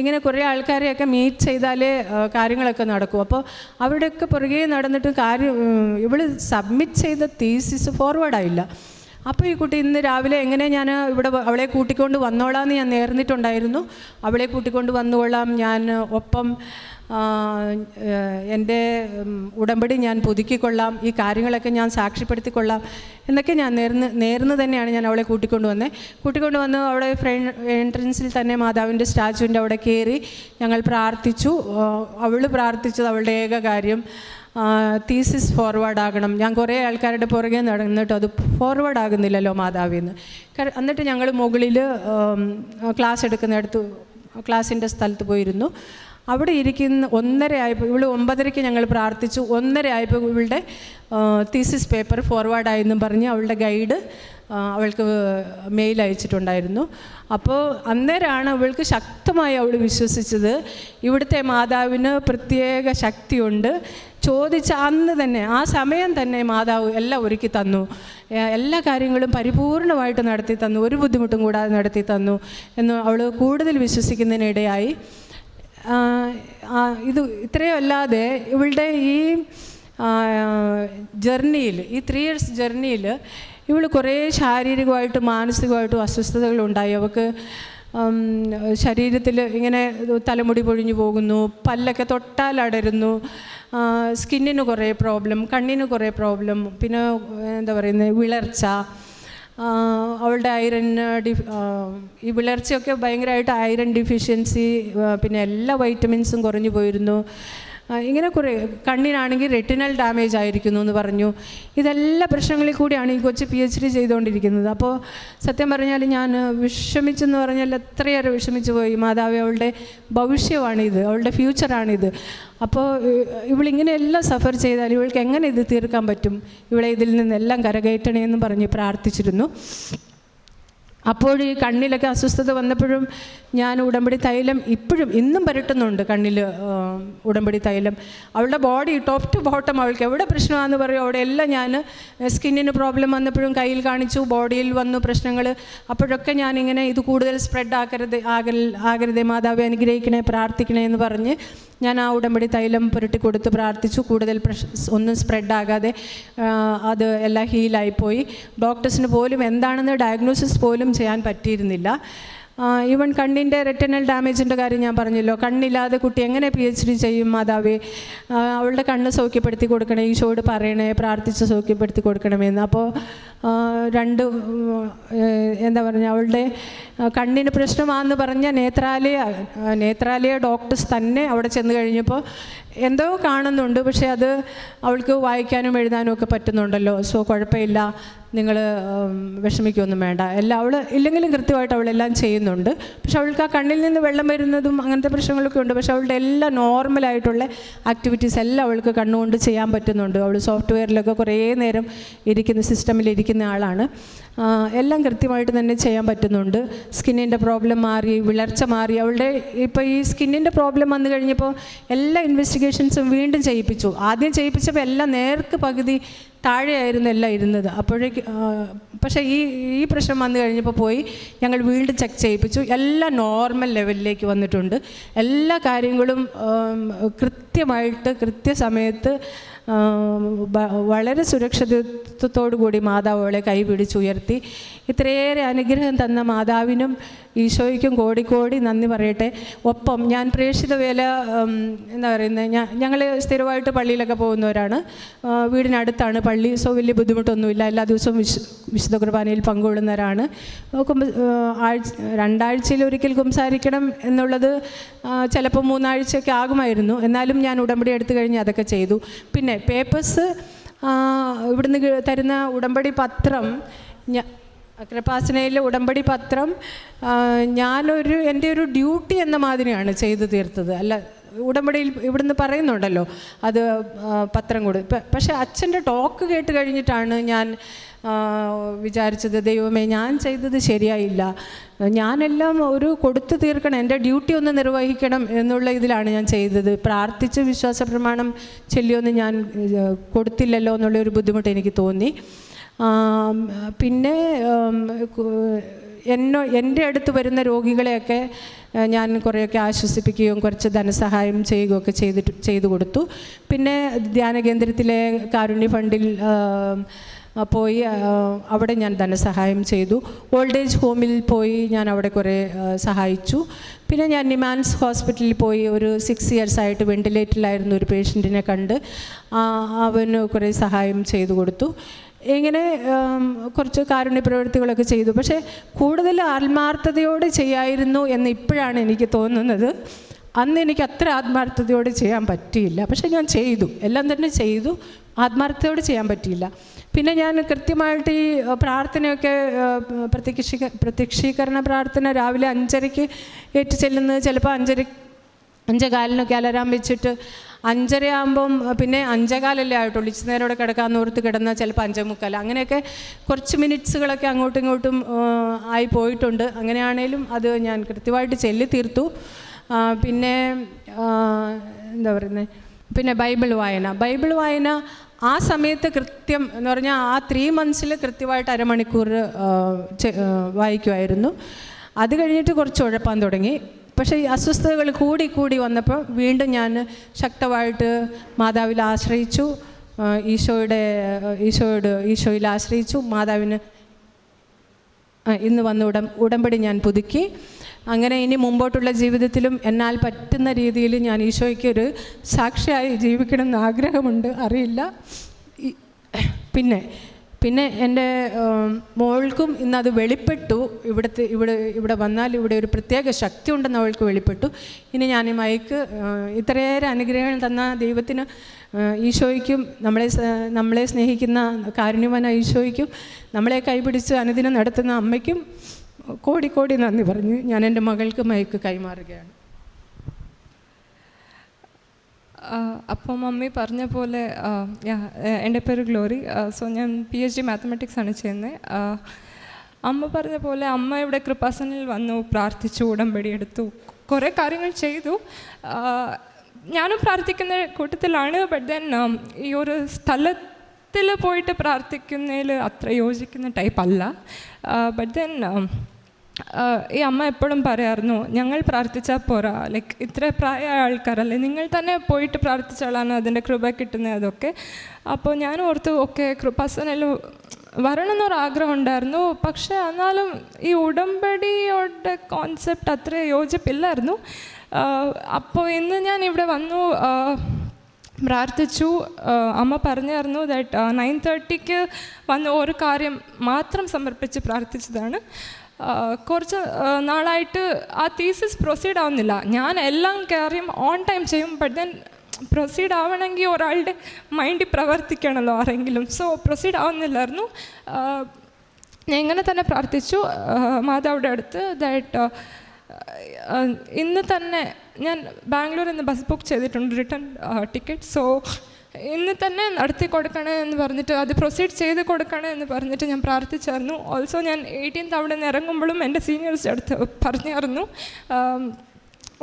ഇങ്ങനെ കുറേ ആൾക്കാരെയൊക്കെ മീറ്റ് ചെയ്താലേ കാര്യങ്ങളൊക്കെ നടക്കൂ. അപ്പോൾ അവരുടെയൊക്കെ പുറകെ നടന്നിട്ട് കാര്യം ഇവൾ സബ്മിറ്റ് ചെയ്ത തീസിസ് ഫോർവേഡായില്ല അപ്പോൾ ഈ കുട്ടി ഇന്ന് രാവിലെ എങ്ങനെ ഞാൻ ഇവിടെ അവളെ കൂട്ടിക്കൊണ്ട് വന്നോളാം എന്ന് ഞാൻ നേർന്നിട്ടുണ്ടായിരുന്നു. അവളെ കൂട്ടിക്കൊണ്ട് വന്നുകൊള്ളാം. ഞാൻ ഒപ്പം എന്റെ ഉടമ്പടി ഞാൻ പുതുക്കിക്കൊള്ളാം ഈ കാര്യങ്ങളൊക്കെ ഞാൻ സാക്ഷ്യപ്പെടുത്തിക്കൊള്ളാം എന്നൊക്കെ ഞാൻ നേർന്ന് നേർന്ന് തന്നെയാണ് ഞാൻ അവളെ കൂട്ടിക്കൊണ്ട് വന്നത് കൂട്ടിക്കൊണ്ട് വന്ന് അവിടെ ഫ്രണ്ട് എൻട്രൻസിൽ തന്നെ മാതാവിന്റെ സ്റ്റാച്ചുവിന്റെ അവിടെ കയറി ഞങ്ങൾ പ്രാർത്ഥിച്ചു. അവൾ പ്രാർത്ഥിച്ചത് അവളുടെ ഏക കാര്യം തീസിസ് ഫോർവേഡ് ആകണം. ഞാൻ കുറേ ആൾക്കാരുടെ പുറകെ നടന്നിട്ട് അത് ഫോർവേഡ് ആകുന്നില്ലല്ലോ മാതാവിന്ന്. എന്നിട്ട് ഞങ്ങൾ മുകളിൽ ക്ലാസ് എടുക്കുന്നിടത്ത് ക്ലാസ്സിന്റെ സ്ഥലത്ത് പോയിരുന്നു. അവിടെ ഇരിക്കുന്ന ഒന്നര ആയപ്പോൾ ഇവൾ ഒമ്പതരയ്ക്ക് ഞങ്ങൾ പ്രാർത്ഥിച്ചു. ഒന്നര ആയപ്പോൾ ഇവളുടെ തീസിസ് പേപ്പർ ഫോർവേഡായെന്നും പറഞ്ഞ് അവളുടെ ഗൈഡ് അവൾക്ക് മെയിൽ അയച്ചിട്ടുണ്ടായിരുന്നു. അപ്പോൾ അന്നേരമാണ് അവൾക്ക് ശക്തമായി അവൾ വിശ്വസിച്ചത്. ഇവിടുത്തെ മാതാവിന് പ്രത്യേക ശക്തിയുണ്ട്. ചോദിച്ച അന്ന് തന്നെ ആ സമയം തന്നെ മാതാവ് എല്ലാം ഒരുക്കി തന്നു. എല്ലാ കാര്യങ്ങളും പരിപൂർണമായിട്ട് നടത്തി തന്നു. ഒരു ബുദ്ധിമുട്ടും കൂടാതെ നടത്തി തന്നു എന്ന് അവൾ കൂടുതൽ വിശ്വസിക്കുന്നതിനിടയായി. ഇത് ഇത്രയും അല്ലാതെ ഇവളുടെ ഈ ജേർണിയിൽ ഈ ത്രീ ഇയേഴ്സ് ജേർണിയിൽ ഇവൾ കുറേ ശാരീരികമായിട്ടും മാനസികമായിട്ടും അസ്വസ്ഥതകളുണ്ടായി അവൾക്ക് ശരീരത്തിൽ ഇങ്ങനെ തലമുടി പൊഴിഞ്ഞു പോകുന്നു പല്ലൊക്കെ തൊട്ടാൽ അടരുന്നു സ്കിന്നിന് കുറേ പ്രോബ്ലം കണ്ണിന് കുറേ പ്രോബ്ലം പിന്നെ എന്താ പറയുന്നത് വിളർച്ച അവളുടെ ഐറൺ ഡിഫ് ഈ വിളർച്ചയൊക്കെ ഭയങ്കരമായിട്ട് ഐറൺ ഡിഫിഷ്യൻസി പിന്നെ എല്ലാ വൈറ്റമിൻസും കുറഞ്ഞു പോയിരുന്നു. ഇങ്ങനെ കുറേ കണ്ണിനാണെങ്കിൽ റെറ്റിനൽ ഡാമേജ് ആയിരിക്കുന്നു എന്ന് പറഞ്ഞു. ഇതെല്ലാ പ്രശ്നങ്ങളിൽ കൂടിയാണ് ഈ കൊച്ച് പി എച്ച് ഡി ചെയ്തുകൊണ്ടിരിക്കുന്നത്. അപ്പോൾ സത്യം പറഞ്ഞാൽ ഞാൻ വിഷമിച്ചെന്ന് പറഞ്ഞാൽ എത്രയേറെ വിഷമിച്ചു പോയി. മാതാവ് അവളുടെ ഭവിഷ്യമാണിത് അവളുടെ ഫ്യൂച്ചറാണിത്. അപ്പോൾ ഇവളിങ്ങനെയെല്ലാം സഫർ ചെയ്താൽ ഇവൾക്ക് എങ്ങനെ ഇത് തീർക്കാൻ പറ്റും? ഇവളെ ഇതിൽ നിന്നെല്ലാം കരകയറ്റണേ എന്ന് പറഞ്ഞ് പ്രാർത്ഥിച്ചിരുന്നു. അപ്പോൾ ഈ കണ്ണിലൊക്കെ അസ്വസ്ഥത വന്നപ്പോഴും ഞാൻ ഉടമ്പടി തൈലം ഇപ്പോഴും ഇന്നും പരട്ടുന്നുണ്ട് കണ്ണിൽ ഉടമ്പടി തൈലം. അവളുടെ ബോഡി ടോപ്പ് ടു ബോട്ടം അവൾക്ക് എവിടെ പ്രശ്നമാണെന്ന് പറയും? അവിടെ എല്ലാം ഞാൻ സ്കിന്നിന് പ്രോബ്ലം വന്നപ്പോഴും കയ്യിൽ കാണിച്ചു ബോഡിയിൽ വന്നു പ്രശ്നങ്ങൾ അപ്പോഴൊക്കെ ഞാനിങ്ങനെ ഇത് കൂടുതൽ സ്പ്രെഡ് ആക്കരുത് ആകൽ ആകരുതേ മാതാവെ അനുഗ്രഹിക്കണേ പ്രാർത്ഥിക്കണേ എന്ന് പറഞ്ഞ് ഞാൻ ആ ഉടമ്പടി തൈലം പുരട്ടി കൊടുത്ത് പ്രാർത്ഥിച്ചു. കൂടുതൽ പ്രശ് ഒന്നും സ്പ്രെഡ് ആകാതെ അത് എല്ലാം ഹീലായിപ്പോയി ഡോക്ടേഴ്സിന് പോലും എന്താണെന്ന് ഡയഗ്നോസിസ് പോലും ചെയ്യാൻ പറ്റിയിരുന്നില്ല. ഈവൻ കണ്ണിന്റെ റെറ്റനൽ ഡാമേജിന്റെ കാര്യം ഞാൻ പറഞ്ഞല്ലോ. കണ്ണില്ലാതെ കുട്ടി എങ്ങനെ പി എച്ച് ഡി ചെയ്യും മാതാവേ? അവളുടെ കണ്ണ് സൗഖ്യപ്പെടുത്തി കൊടുക്കണേ ഈശോട് പറയണേ പ്രാർത്ഥിച്ച് സൗഖ്യപ്പെടുത്തി കൊടുക്കണമെന്ന് അപ്പോൾ രണ്ട് എന്താ പറഞ്ഞ അവളുടെ കണ്ണിന് പ്രശ്നമാണെന്ന് പറഞ്ഞ നേത്രാലയ നേത്രാലയ ഡോക്ടേഴ്സ് തന്നെ അവിടെ ചെന്ന് കഴിഞ്ഞപ്പോൾ എന്തോ കാണുന്നുണ്ട് പക്ഷേ അത് അവൾക്ക് വായിക്കാനും എഴുതാനും ഒക്കെ പറ്റുന്നുണ്ടല്ലോ. സോ കുഴപ്പമില്ല. നിങ്ങൾ വിഷമിക്കൊന്നും വേണ്ട. എല്ലാം അവൾ ഇല്ലെങ്കിലും കൃത്യമായിട്ട് അവളെല്ലാം ചെയ്യുന്നുണ്ട്. പക്ഷെ അവൾക്ക് ആ കണ്ണിൽ നിന്ന് വെള്ളം വരുന്നതും അങ്ങനത്തെ പ്രശ്നങ്ങളൊക്കെ ഉണ്ട്. പക്ഷെ അവളുടെ എല്ലാ നോർമലായിട്ടുള്ള ആക്ടിവിറ്റീസ് എല്ലാം അവൾക്ക് കണ്ണുകൊണ്ട് ചെയ്യാൻ പറ്റുന്നുണ്ട്. അവൾ സോഫ്റ്റ്വെയറിലൊക്കെ കുറേ നേരം ഇരിക്കുന്ന സിസ്റ്റമിൽ ഇരിക്കുന്ന ആളാണ്. എല്ലാം കൃത്യമായിട്ട് തന്നെ ചെയ്യാൻ പറ്റുന്നുണ്ട്. സ്കിന്നിന്റെ പ്രോബ്ലം മാറി വിളർച്ച മാറി. അവളുടെ ഇപ്പോൾ ഈ സ്കിന്നിന്റെ പ്രോബ്ലം വന്നു കഴിഞ്ഞപ്പോൾ എല്ലാ ഇൻവെസ്റ്റിഗേഷൻസും വീണ്ടും ചെയ്യിപ്പിച്ചു. ആദ്യം ചെയ്യിപ്പിച്ചപ്പോൾ എല്ലാം നേർക്ക് പകുതി താഴെയായിരുന്നു എല്ലാം ഇരുന്നത്. അപ്പോഴേക്ക് പക്ഷേ ഈ ഈ പ്രശ്നം വന്നു കഴിഞ്ഞപ്പോൾ പോയി. ഞങ്ങൾ വീണ്ടും ചെക്ക് ചെയ്യിപ്പിച്ചു. എല്ലാം നോർമൽ ലെവലിലേക്ക് വന്നിട്ടുണ്ട്. എല്ലാ കാര്യങ്ങളും കൃത്യമായിട്ട് കൃത്യസമയത്ത് വളരെ സുരക്ഷിതത്വത്തോടു കൂടി മാതാവ് അവളെ കൈ പിടിച്ചുയർത്തി ഇത്രയേറെ അനുഗ്രഹം തന്ന മാതാവിനും ഈശോയ്ക്കും കോടിക്കോടി നന്ദി പറയട്ടെ. ഒപ്പം ഞാൻ പ്രേക്ഷിത വേല എന്താ പറയുന്നത് ഞാൻ ഞങ്ങൾ സ്ഥിരമായിട്ട് പള്ളിയിലൊക്കെ പോകുന്നവരാണ്. വീടിനടുത്താണ് പള്ളി. സോ വലിയ ബുദ്ധിമുട്ടൊന്നുമില്ല. എല്ലാ ദിവസവും വിശു വിശുദ്ധ കുർബാനയിൽ പങ്കുകൊള്ളുന്നവരാണ്. ആഴ്ച രണ്ടാഴ്ചയിൽ ഒരിക്കൽ കുംസാരിക്കണം എന്നുള്ളത് ചിലപ്പോൾ മൂന്നാഴ്ചയൊക്കെ ആകുമായിരുന്നു. എന്നാലും ഞാൻ ഉടമ്പടി എടുത്തു കഴിഞ്ഞ് അതൊക്കെ ചെയ്തു. പിന്നെ പേപ്പേഴ്സ് ഇവിടുന്ന് തരുന്ന ഉടമ്പടി പത്രം കൃപാസനയിലെ ഉടമ്പടി പത്രം ഞാനൊരു എന്റെ ഒരു ഡ്യൂട്ടി എന്ന മാതിരിയാണ് ചെയ്തു തീർത്തത്. അല്ല ഉടമ്പടിയിൽ ഇവിടുന്ന് പറയുന്നുണ്ടല്ലോ അത് പത്രം കൊടു പക്ഷെ അച്ഛന്റെ ടോക്ക് കേട്ട് കഴിഞ്ഞിട്ടാണ് ഞാൻ വിചാരിച്ചത് ദൈവമേ ഞാൻ ചെയ്തത് ശരിയായില്ല. ഞാനെല്ലാം ഒരു കൊടുത്തു തീർക്കണം എന്റെ ഡ്യൂട്ടി ഒന്ന് നിർവഹിക്കണം എന്നുള്ള ഇതിലാണ് ഞാൻ ചെയ്തത്. പ്രാർത്ഥിച്ച് വിശ്വാസ പ്രമാണം ചെല്ലിയൊന്നും ഞാൻ കൊടുത്തില്ലല്ലോ എന്നുള്ളൊരു ബുദ്ധിമുട്ട് എനിക്ക് തോന്നി. പിന്നെ എന്നോ എന്റെ അടുത്ത് വരുന്ന രോഗികളെയൊക്കെ ഞാൻ കുറേയൊക്കെ ആശ്വസിപ്പിക്കുകയും കുറച്ച് ധനസഹായം ചെയ്യുകയൊക്കെ ചെയ്തിട്ട് ചെയ്തു കൊടുത്തു. പിന്നെ ധ്യാന കേന്ദ്രത്തിലെ കാരുണ്യ ഫണ്ടിൽ പോയി അവിടെ ഞാൻ ധനസഹായം ചെയ്തു. ഓൾഡ് ഏജ് ഹോമിൽ പോയി ഞാൻ അവിടെ കുറേ സഹായിച്ചു. പിന്നെ ഞാൻ നിമാൻസ് ഹോസ്പിറ്റലിൽ പോയി ഒരു സിക്സ് ഇയേഴ്സ് ആയിട്ട് വെന്റിലേറ്ററിലായിരുന്ന ഒരു പേഷ്യന്റിനെ കണ്ട് അവന് കുറേ സഹായം ചെയ്തു കൊടുത്തു. ഇങ്ങനെ കുറച്ച് കാരുണ്യ പ്രവൃത്തികളൊക്കെ ചെയ്തു. പക്ഷേ കൂടുതൽ ആത്മാർത്ഥതയോടെ ചെയ്യായിരുന്നു എന്ന് ഇപ്പോഴാണ് എനിക്ക് തോന്നുന്നത്. അന്ന് എനിക്ക് അത്ര ആത്മാർത്ഥതയോടെ ചെയ്യാൻ പറ്റിയില്ല. പക്ഷേ ഞാൻ ചെയ്തു. എല്ലാം തന്നെ ചെയ്തു. ആത്മാർത്ഥതയോടെ ചെയ്യാൻ പറ്റിയില്ല. പിന്നെ ഞാൻ കൃത്യമായിട്ട് ഈ പ്രാർത്ഥനയൊക്കെ പ്രത്യക്ഷീക പ്രത്യക്ഷീകരണ പ്രാർത്ഥന രാവിലെ അഞ്ചരയ്ക്ക് ഏറ്റു ചെല്ലുന്നത് ചിലപ്പോൾ അഞ്ചര അഞ്ചകാലിനൊക്കെ അലരാൻ വെച്ചിട്ട് അഞ്ചര ആകുമ്പം പിന്നെ അഞ്ചകാലല്ലേ ആയിട്ടുള്ളൂ. ഇച്ചിരി നേരം ഇവിടെ കിടക്കാൻ ഓർത്ത് കിടന്ന ചിലപ്പോൾ അഞ്ചേ മുക്കാൽ അങ്ങനെയൊക്കെ കുറച്ച് മിനിറ്റ്സുകളൊക്കെ അങ്ങോട്ടും ഇങ്ങോട്ടും ആയി പോയിട്ടുണ്ട്. അങ്ങനെയാണേലും അത് ഞാൻ കൃത്യമായിട്ട് ചെല്ലി തീർത്തു. പിന്നെ എന്താ പറയുന്നത് പിന്നെ ബൈബിൾ വായന. ബൈബിൾ വായന ആ സമയത്ത് കൃത്യം എന്ന് പറഞ്ഞാൽ ആ ത്രീ മന്ത്സിൽ കൃത്യമായിട്ട് അരമണിക്കൂർ വായിക്കുമായിരുന്നു അത് കഴിഞ്ഞിട്ട് കുറച്ച് ഉഴപ്പാൻ തുടങ്ങി. പക്ഷേ ഈ അസ്വസ്ഥതകൾ കൂടി കൂടി വന്നപ്പോൾ വീണ്ടും ഞാൻ ശക്തമായിട്ട് മാതാവിൽ ആശ്രയിച്ചു. ഈശോയുടെ ഈശോയോട് ഈശോയിൽ ആശ്രയിച്ചു. മാതാവിന് ഇന്ന് വന്ന് ഉടം ഉടമ്പടി ഞാൻ പുതുക്കി. അങ്ങനെ ഇനി മുമ്പോട്ടുള്ള ജീവിതത്തിലും എന്നാൽ പറ്റുന്ന രീതിയിൽ ഞാൻ ഈശോയ്ക്ക് ഒരു സാക്ഷിയായി ജീവിക്കണമെന്ന് ആഗ്രഹമുണ്ട്. അറിയില്ല. പിന്നെ പിന്നെ എന്റെ മോൾക്കും ഇന്ന് അത് വെളിപ്പെട്ടു. ഇവിടുത്തെ ഇവിടെ ഇവിടെ വന്നാൽ ഇവിടെ ഒരു പ്രത്യേക ശക്തി ഉണ്ടെന്ന് അവൾക്ക് വെളിപ്പെട്ടു. ഇനി ഞാൻ ഈ മൈക്ക് ഇത്രയേറെ അനുഗ്രഹങ്ങൾ തന്ന ദൈവത്തിന് ഈശോയ്ക്കും നമ്മളെ നമ്മളെ സ്നേഹിക്കുന്ന കാരുണ്യവാന ഈശോയ്ക്കും നമ്മളെ കൈപിടിച്ച് അനുദിനം നടത്തുന്ന അമ്മയ്ക്കും കോടി കോടി നന്ദി പറഞ്ഞു ഞാൻ എന്റെ മകൾക്ക് മയക്ക് കൈമാറുകയാണ്. അപ്പോൾ മമ്മി പറഞ്ഞ പോലെ എന്റെ പേര് ഗ്ലോറി. സോ ഞാൻ പി എച്ച് ഡി മാത്തമെറ്റിക്സ് ആണ് ചെയ്യുന്നത് അമ്മ പറഞ്ഞ പോലെ അമ്മ ഇവിടെ കൃപാസനിൽ വന്നു പ്രാർത്ഥിച്ചു ഉടമ്പടി എടുത്തു കുറേ കാര്യങ്ങൾ ചെയ്തു. ഞാനും പ്രാർത്ഥിക്കുന്ന കൂട്ടത്തിലാണ് ബട്ട് ദെൻ ഈ ഒരു സ്ഥലത്തിൽ പോയിട്ട് പ്രാർത്ഥിക്കുന്നതിൽ അത്ര യോജിക്കുന്ന ടൈപ്പ് അല്ല. ബട്ട് ദെൻ ഈ അമ്മ എപ്പോഴും പറയായിരുന്നു ഞങ്ങൾ പ്രാർത്ഥിച്ചാൽ പോരാ. ലൈക്ക് ഇത്ര പ്രായമായ ആൾക്കാരല്ലേ നിങ്ങൾ തന്നെ പോയിട്ട് പ്രാർത്ഥിച്ചാലാണ് അതിന്റെ കൃപ കിട്ടുന്നത് അതൊക്കെ. അപ്പോൾ ഞാൻ ഓർത്തു ഓക്കെ കൃപാസനയിൽ വരണമെന്നൊരു ആഗ്രഹം ഉണ്ടായിരുന്നു. പക്ഷേ എന്നാലും ഈ ഉടമ്പടിയുടെ കോൺസെപ്റ്റ് അത്ര യോജിപ്പില്ലായിരുന്നു. അപ്പോൾ ഇന്ന് ഞാൻ ഇവിടെ വന്നു പ്രാർത്ഥിച്ചു. അമ്മ പറഞ്ഞായിരുന്നു ദാറ്റ് നയൻ തേർട്ടിക്ക് വന്ന് ഒരു കാര്യം മാത്രം സമർപ്പിച്ച് പ്രാർത്ഥിച്ചതാണ്. കുറച്ച് നാളായിട്ട് ആ തീസിസ് പ്രൊസീഡ് ആവുന്നില്ല. ഞാൻ എല്ലാം കാര്യം ഓൺ ടൈം ചെയ്യും ബട്ട് ദെൻ പ്രൊസീഡ് ആവണമെങ്കിൽ ഒരാളുടെ മൈൻഡിൽ പ്രവർത്തിക്കണമല്ലോ ആരെങ്കിലും. സോ പ്രൊസീഡ് ആവുന്നില്ലായിരുന്നു. ഞാൻ ഇങ്ങനെ തന്നെ പ്രാർത്ഥിച്ചു. മാതാവിടെ അടുത്ത് ദാറ്റ് ഇന്ന് തന്നെ ഞാൻ ബാംഗ്ലൂരിൽ നിന്ന് ബസ് ബുക്ക് ചെയ്തിട്ടുണ്ട് റിട്ടേൺ ടിക്കറ്റ് സോ ഇന്ന് തന്നെ നടത്തി കൊടുക്കണേ എന്ന് പറഞ്ഞിട്ട് അത് പ്രൊസീഡ് ചെയ്ത് കൊടുക്കണേ എന്ന് പറഞ്ഞിട്ട് ഞാൻ പ്രാർത്ഥിച്ചായിരുന്നു. ഓൾസോ ഞാൻ എയ്റ്റീൻത്ത് തവണ ഇറങ്ങുമ്പോഴും എന്റെ സീനിയേഴ്സ് അടുത്ത് പറഞ്ഞായിരുന്നു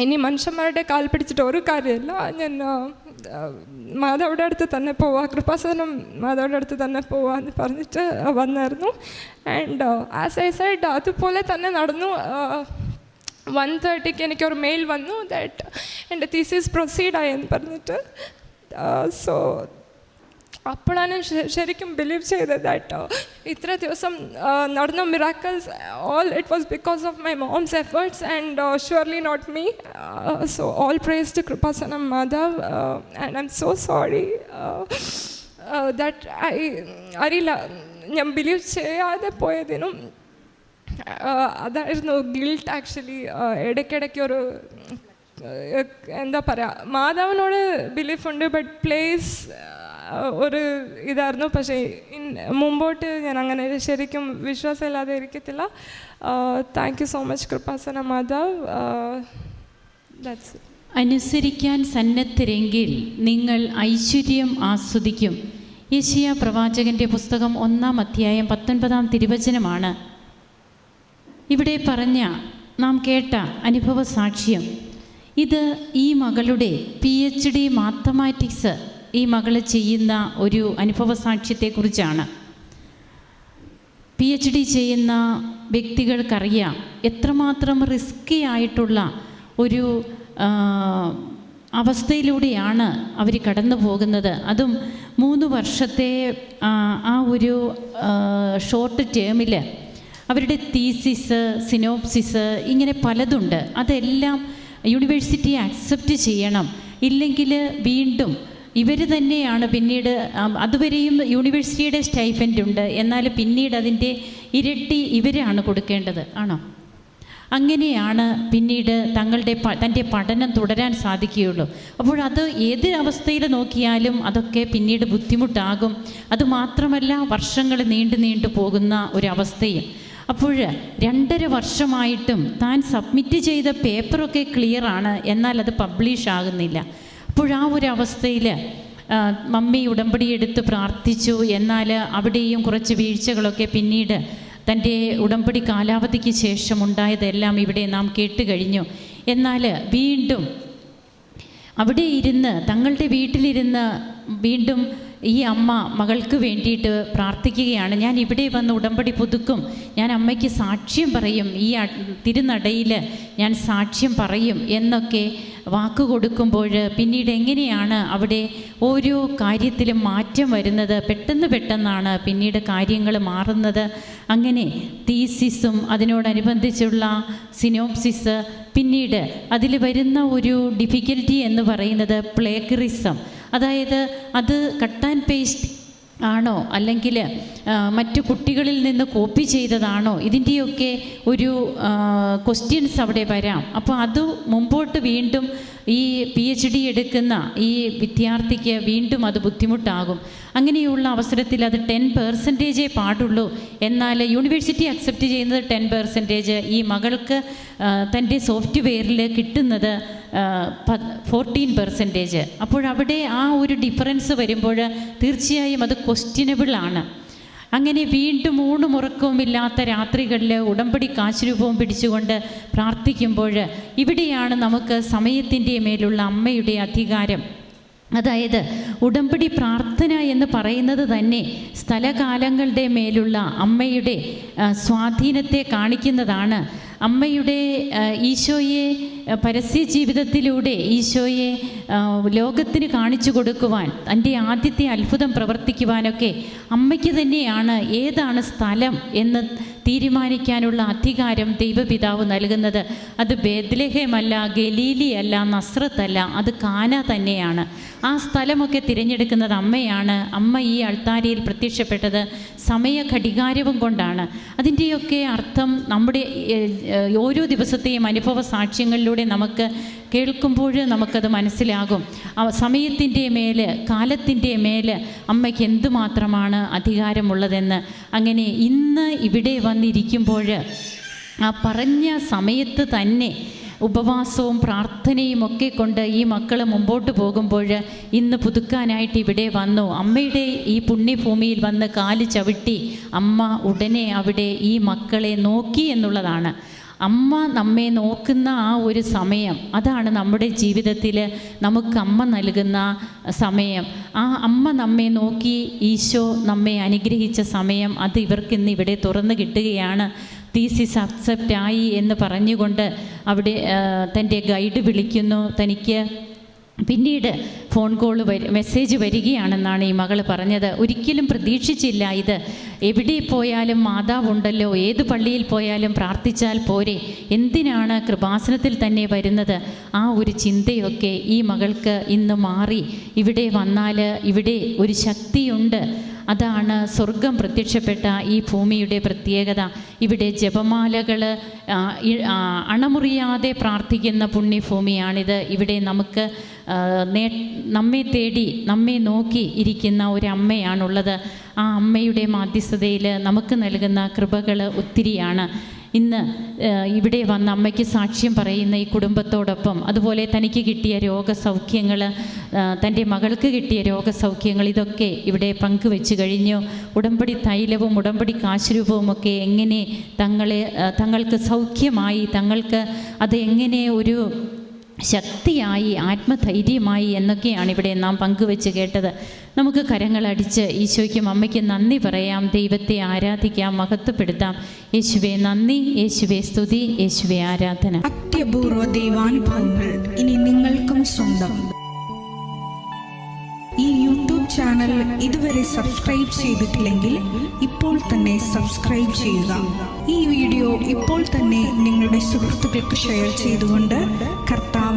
ഇനി മനുഷ്യന്മാരുടെ കാൽ പിടിച്ചിട്ട് ഒരു കാര്യമില്ല. ഞാൻ മാതാവിടെ അടുത്ത് തന്നെ പോവാ കൃപാസനം മാതാവിടെ അടുത്ത് തന്നെ പോവാ എന്ന് പറഞ്ഞിട്ട് വന്നായിരുന്നു. ആൻഡ് ആസ് ഐ സൈഡ് അതുപോലെ തന്നെ നടന്നു. വൺ തേർട്ടിക്ക് എനിക്കൊരു മെയിൽ വന്നു ദാറ്റ് എന്റെ തീസീസ് പ്രൊസീഡായി എന്ന് പറഞ്ഞിട്ട്. സോ അപ്പോഴാണ് ശരിക്കും ബിലീവ് ചെയ്തത് കേട്ടോ. ഇത്ര ദിവസം നടന്ന miracles all it was because of my mom's efforts and surely not me so all praise to Kripasanam Madhav and I'm so sorry that I അറിയില്ല. ഞാൻ ബിലീവ് ചെയ്യാതെ പോയതിനും അതായിരുന്നു ഗിൽട്ട് ആക്ച്വലി ഇടയ്ക്കിടയ്ക്ക് ഒരു എന്താ പറയുക മാതാവിനോട് ബിലീഫ് ഉണ്ട് ബട്ട് പ്ലേസ് ഒരു ഇതായിരുന്നു. പക്ഷേ മുമ്പോട്ട് ഞാൻ അങ്ങനെ ശരിക്കും വിശ്വാസമില്ലാതെ ഇരിക്കത്തില്ല. താങ്ക് യു സോ മച്ച് കൃപാസന മാതാവ്. ദാറ്റ്സ് അനുസരിക്കാൻ സന്നദ്ധരെങ്കിൽ നിങ്ങൾ ഐശ്വര്യം ആസ്വദിക്കും. യശിയ പ്രവാചകന്റെ പുസ്തകം ഒന്നാം അധ്യായം പത്തൊൻപതാം തിരുവചനമാണ്. ഇവിടെ പറഞ്ഞ നാം കേട്ട അനുഭവ സാക്ഷ്യം ഇത് ഈ മകളുടെ പി എച്ച് ഡി മാത്തമാറ്റിക്സ് ഈ മകൾ ചെയ്യുന്ന ഒരു അനുഭവ സാക്ഷ്യത്തെക്കുറിച്ചാണ്. പി എച്ച് ഡി ചെയ്യുന്ന വ്യക്തികൾക്കറിയാം എത്രമാത്രം റിസ്കി ആയിട്ടുള്ള ഒരു അവസ്ഥയിലൂടെയാണ് അവർ കടന്നു പോകുന്നത്. അതും മൂന്ന് വർഷത്തെ ആ ഒരു ഷോർട്ട് ടേമിൽ അവരുടെ തീസിസ് സിനോപ്സിസ് ഇങ്ങനെ പലതുണ്ട്. അതെല്ലാം യൂണിവേഴ്സിറ്റി അക്സെപ്റ്റ് ചെയ്യണം. ഇല്ലെങ്കിൽ വീണ്ടും ഇവർ തന്നെയാണ് പിന്നീട് അതുവരെയും യൂണിവേഴ്സിറ്റിയുടെ സ്റ്റൈഫന്റ് ഉണ്ട്. എന്നാൽ പിന്നീട് അതിന്റെ ഇരട്ടി ഇവരാണ് കൊടുക്കേണ്ടത്. ആണോ? അങ്ങനെയാണ് പിന്നീട് തങ്ങളുടെ തന്റെ പഠനം തുടരാൻ സാധിക്കുകയുള്ളൂ. അപ്പോൾ അത് ഏത് അവസ്ഥയിൽ നോക്കിയാലും അതൊക്കെ പിന്നീട് ബുദ്ധിമുട്ടാകും. അതുമാത്രമല്ല വർഷങ്ങൾ നീണ്ടു നീണ്ടു പോകുന്ന ഒരവസ്ഥയും അപ്പോൾ രണ്ടര വർഷമായിട്ടും താൻ സബ്മിറ്റ് ചെയ്ത പേപ്പറൊക്കെ ആണ് എന്നാൽ അത് പബ്ലിഷ് ആകുന്നില്ല. അപ്പോൾ ആ ഒരു അവസ്ഥയിൽ മമ്മി ഉടമ്പടി എടുത്ത് പ്രാർത്ഥിച്ചു. എന്നാൽ അവിടെയും കുറച്ച് വീഴ്ചകളൊക്കെ പിന്നീട് തന്റെ ഉടമ്പടി കാലാവധിക്ക് ശേഷം ഉണ്ടായതെല്ലാം ഇവിടെ നാം കേട്ട് കഴിഞ്ഞു. എന്നാൽ വീണ്ടും അവിടെ ഇരുന്ന് തങ്ങളുടെ വീട്ടിലിരുന്ന് വീണ്ടും ഈ അമ്മ മകൾക്ക് വേണ്ടിയിട്ട് പ്രാർത്ഥിക്കുകയാണ്. ഞാൻ ഇവിടെ വന്ന് ഉടമ്പടി പുതുക്കും. ഞാൻ അമ്മയ്ക്ക് സാക്ഷ്യം പറയും. ഈ തിരുനടയിൽ ഞാൻ സാക്ഷ്യം പറയും എന്നൊക്കെ വാക്ക് കൊടുക്കുമ്പോൾ പിന്നീട് എങ്ങനെയാണ് അവിടെ ഓരോ കാര്യത്തിലും മാറ്റം വരുന്നത്? പെട്ടെന്ന് പെട്ടെന്നാണ് പിന്നീട് കാര്യങ്ങൾ മാറുന്നത്. അങ്ങനെ തീസിസും അതിനോടനുബന്ധിച്ചുള്ള സിനോപ്സിസ് പിന്നീട് അതിൽ വരുന്ന ഒരു ഡിഫിക്കൽറ്റി എന്ന് പറയുന്നത് പ്ലേഗറിസം. അതായത് അത് കട്ട് ആൻഡ് പേസ്റ്റ് ആണോ? അല്ലെങ്കിൽ മറ്റു കുട്ടികളിൽ നിന്ന് കോപ്പി ചെയ്തതാണോ? ഇതിന്റെയൊക്കെ ഒരു ക്വസ്റ്റ്യൻസ് അവിടെ വരാം. അപ്പോൾ അത് മുമ്പോട്ട് വീണ്ടും ഈ പി എച്ച് ഡി എടുക്കുന്ന ഈ വിദ്യാർത്ഥിക്ക് വീണ്ടും അത് ബുദ്ധിമുട്ടാകും. അങ്ങനെയുള്ള അവസരത്തിൽ അത് ടെൻ പെർസെന്റേജേ പാടുള്ളൂ. എന്നാൽ യൂണിവേഴ്സിറ്റി അക്സെപ്റ്റ് ചെയ്യുന്നത് ടെൻ പെർസെന്റേജ് ഈ മകൾക്ക് തന്റെ സോഫ്റ്റ്വെയറിൽ കിട്ടുന്നത് ഫോർട്ടീൻ പെർസെന്റേജ് അപ്പോഴവിടെ ആ ഒരു ഡിഫറൻസ് വരുമ്പോൾ തീർച്ചയായും അത് ക്വസ്റ്റ്യനബിൾ ആണ്. അങ്ങനെ വീണ്ടും ഊണും ഉറക്കവുമില്ലാത്ത രാത്രികളിൽ ഉടമ്പടി കാശുരൂപവും പിടിച്ചുകൊണ്ട് പ്രാർത്ഥിക്കുമ്പോൾ ഇവിടെയാണ് നമുക്ക് സമയത്തിന്റെ മേലുള്ള അമ്മയുടെ അധികാരം. അതായത് ഉടമ്പടി പ്രാർത്ഥന എന്ന് പറയുന്നത് തന്നെ സ്ഥലകാലങ്ങളുടെ മേലുള്ള അമ്മയുടെ സ്വാധീനത്തെ കാണിക്കുന്നതാണ്. അമ്മയുടെ ഈശോയെ പരസ്യ ജീവിതത്തിലൂടെ ഈശോയെ ലോകത്തിന് കാണിച്ചു കൊടുക്കുവാൻ തന്റെ ആദ്യത്തെ അത്ഭുതം പ്രവർത്തിക്കുവാനൊക്കെ അമ്മയ്ക്ക് തന്നെയാണ് ഏതാണ് സ്ഥലം എന്ന് തീരുമാനിക്കാനുള്ള അധികാരം ദൈവപിതാവ് നൽകുന്നത്. അത് ബേദ്ലഹേമല്ല ഗലീലിയല്ല നസ്രത്തല്ല അത് കാന തന്നെയാണ്. ആ സ്ഥലമൊക്കെ തിരഞ്ഞെടുക്കുന്നത് അമ്മയാണ്. അമ്മ ഈ അൾത്താരിയിൽ പ്രത്യക്ഷപ്പെട്ടത് സമയ ഘടികാരവും കൊണ്ടാണ്. അതിന്റെയൊക്കെ അർത്ഥം നമ്മുടെ ഓരോ ദിവസത്തെയും അനുഭവ സാക്ഷ്യങ്ങളിലൂടെ നമുക്ക് കേൾക്കുമ്പോൾ നമുക്കത് മനസ്സിലാകും. സമയത്തിന്റെ മേൽ കാലത്തിന്റെ മേൽ അമ്മയ്ക്ക് എന്തുമാത്രമാണ് അധികാരമുള്ളതെന്ന്. അങ്ങനെ ഇന്ന് ഇവിടെ വന്നിരിക്കുമ്പോൾ ആ പറഞ്ഞ സമയത്ത് തന്നെ ഉപവാസവും പ്രാർത്ഥനയും ഒക്കെ കൊണ്ട് ഈ മക്കൾ മുമ്പോട്ട് പോകുമ്പോൾ ഇന്ന് പുതുക്കാനായിട്ട് ഇവിടെ വന്നു. അമ്മയുടെ ഈ പുണ്യഭൂമിയിൽ വന്ന് കാൽ ചവിട്ടി അമ്മ ഉടനെ അവിടെ ഈ മക്കളെ നോക്കി എന്നുള്ളതാണ്. അമ്മ നമ്മെ നോക്കുന്ന ആ ഒരു സമയം അതാണ് നമ്മുടെ ജീവിതത്തിൽ നമുക്ക് അമ്മ നൽകുന്ന സമയം. ആ അമ്മ നമ്മെ നോക്കി ഈശോ നമ്മെ അനുഗ്രഹിച്ച സമയം അത് ഇവർക്ക് ഇന്ന് ഇവിടെ തുറന്നു കിട്ടുകയാണ്. തീസിസ് അക്സെപ്റ്റ് ആയി എന്ന് പറഞ്ഞുകൊണ്ട് അവിടെ തന്റെ ഗൈഡ് വിളിക്കുന്നു. തനിക്ക് പിന്നീട് ഫോൺ കോൾ വരി മെസ്സേജ് വരികയാണെന്നാണ് ഈ മകൾ പറഞ്ഞത്. ഒരിക്കലും പ്രതീക്ഷിച്ചില്ല ഇത്. എവിടെ പോയാലും മാതാവുണ്ടല്ലോ ഏത് പള്ളിയിൽ പോയാലും പ്രാർത്ഥിച്ചാൽ പോരെ. എന്തിനാണ് കൃപാസനത്തിൽ തന്നെ വരുന്നത്? ആ ഒരു ചിന്തയൊക്കെ ഈ മകൾക്ക് ഇന്ന് മാറി. ഇവിടെ വന്നാൽ ഇവിടെ ഒരു ശക്തിയുണ്ട്. അതാണ് സ്വർഗം പ്രത്യക്ഷപ്പെട്ട ഈ ഭൂമിയുടെ പ്രത്യേകത. ഇവിടെ ജപമാലകൾ അണമുറിയാതെ പ്രാർത്ഥിക്കുന്ന പുണ്യഭൂമിയാണിത്. ഇവിടെ നമുക്ക് നേ നമ്മെ തേടി നമ്മെ നോക്കി ഇരിക്കുന്ന ഒരു ആ അമ്മയുടെ മാധ്യസ്ഥതയിൽ നമുക്ക് നൽകുന്ന കൃപകൾ ഒത്തിരിയാണ്. ഇന്ന് ഇവിടെ വന്ന അമ്മയ്ക്ക് സാക്ഷ്യം പറയുന്ന ഈ കുടുംബത്തോടൊപ്പം അതുപോലെ തനിക്ക് കിട്ടിയ രോഗസൗഖ്യങ്ങൾ തന്റെ മകൾക്ക് കിട്ടിയ രോഗസൗഖ്യങ്ങൾ ഇതൊക്കെ ഇവിടെ പങ്കുവെച്ച് കഴിഞ്ഞു. ഉടമ്പടി തൈലവും ഉടമ്പടി കാശുരൂപവും ഒക്കെ എങ്ങനെ തങ്ങളെ തങ്ങൾക്ക് സൗഖ്യമായി തങ്ങൾക്ക് അത് എങ്ങനെ ഒരു ശക്തിയായി ആത്മധൈര്യമായി എന്നൊക്കെയാണ് ഇവിടെ നാം പങ്കുവെച്ച് കേട്ടത്. നമുക്ക് കരങ്ങളടിച്ച് ഈശോയ്ക്കും അമ്മയ്ക്കും നന്ദി പറയാം. ദൈവത്തെ ആരാധിക്കാം മഹത്വപ്പെടുത്താം. യേശുവെ നന്ദി. യേശുവെ സ്തുതി. യേശുവെ ആരാധന. അത്യപൂർവ ദൈവാനുഭവങ്ങൾ ഇനി നിങ്ങൾക്കും സ്വന്തം. ഈ യൂട്യൂബ് ചാനൽ ഇതുവരെ സബ്സ്ക്രൈബ് ചെയ്തിട്ടില്ലെങ്കിൽ ഇപ്പോൾ തന്നെ സബ്സ്ക്രൈബ് ചെയ്യുക. ഈ വീഡിയോ ഇപ്പോൾ തന്നെ നിങ്ങളുടെ സുഹൃത്തുക്കൾക്ക് ഷെയർ ചെയ്തുകൊണ്ട്